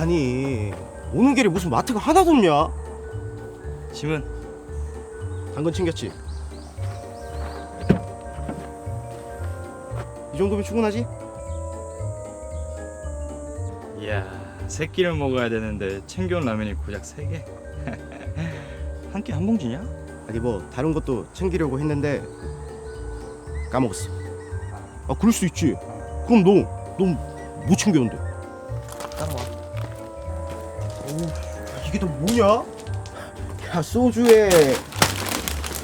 아니 오는 길에 무슨 마트가 하나도 없냐? 짐은 당근 챙겼지? 이 정도면 충분하지? 이야 세 끼를 먹어야 되는데 챙겨온 라면이 고작 세 개. 한 끼 한 봉지냐? 아니 뭐 다른 것도 챙기려고 했는데 까먹었어 아 그럴 수 있지 그럼 너 너 못 챙겼는데 따라와. 오 이게 또 뭐냐? 야 소주에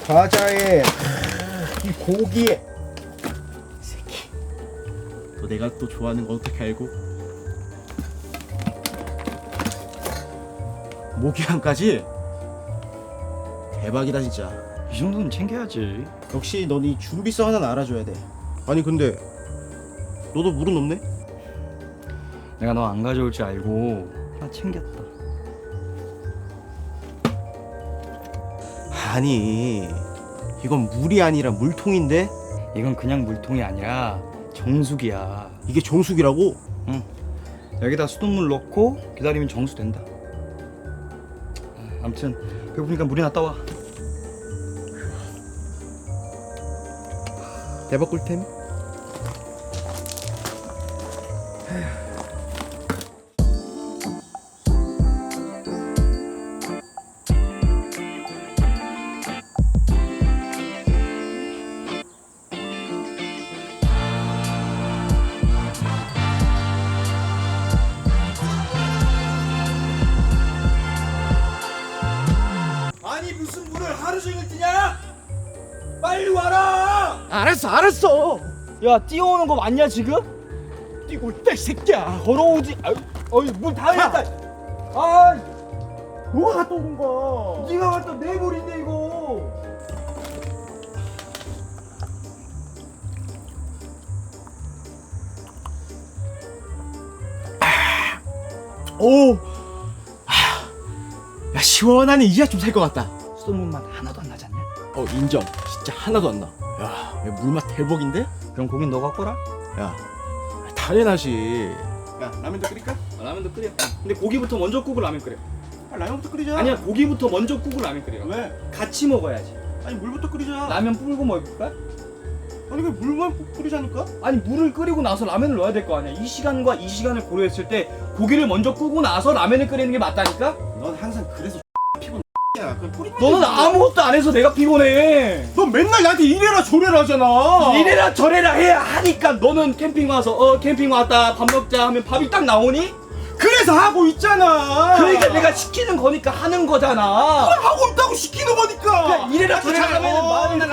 과자에 이 고기에 이 새끼 너 내가 또 좋아하는 거 어떻게 알고? 모기향까지 대박이다 진짜 이 정도는 챙겨야지. 역시 넌 이 준비성 하나는 알아줘야 돼 아니 근데 너도 물은 없네? 내가 너 안 가져올 줄 알고 하나 챙겼다. 아니 이건 물이 아니라 물통인데 이건 그냥 물통이 아니라 정수기야. 이게 정수기라고? 여기다 수돗물 넣고 기다리면 정수 된다. 아무튼 배고프니까 물이나 떠와. 대박 꿀템 종일 뜨냐? 빨리 와라! 알았어 알았어. 야 뛰어오는 거 맞냐 지금? 뛰고 있다 이 새끼야. 걸어오지. 아유 어이 물다 했다 아 뭐가 갔다 온 거야? 네가 갖다 내 물인데 이거. 오. 하, 야 시원하네 이제야 좀살 것 같다 맛 하나도 안 나지 않냐? 어 인정 진짜 하나도 안나야 물맛 대박인데? 그럼 고긴 너가 꺼라. 야 당연하지 야 라면도 끓일까? 아, 라면도 끓여 근데 고기부터 먼저 끄고 라면 끓여 아, 라면부터 끓이자 아니야 고기부터 먼저 끄고 라면 끓여 왜? 같이 먹어야지 아니 물부터 끓이자 라면 불고 먹을까? 아니 왜 물만 끓- 끓이자니까? 아니 물을 끓이고 나서 라면을 넣어야 될 거 아니야 이 시간과 이 시간을 고려했을 때 고기를 먼저 끄고 나서 라면을 끓이는 게 맞다니까? 넌 야 그럼 뿌리 너는 아무것도 안 해서 내가 피곤해. 넌 맨날 나한테 이래라 저래라 하잖아. 이래라 저래라 해야 하니까 너는 캠핑 와서 어 캠핑 왔다 밥 먹자 하면 밥이 딱 나오니? 그래서 하고 있잖아. 그러니까 내가 시키는 거니까 하는 거잖아. 하고 있다고 시키는 거니까. 그냥 이래라 저래라 잘- 하면 어, 마음이 나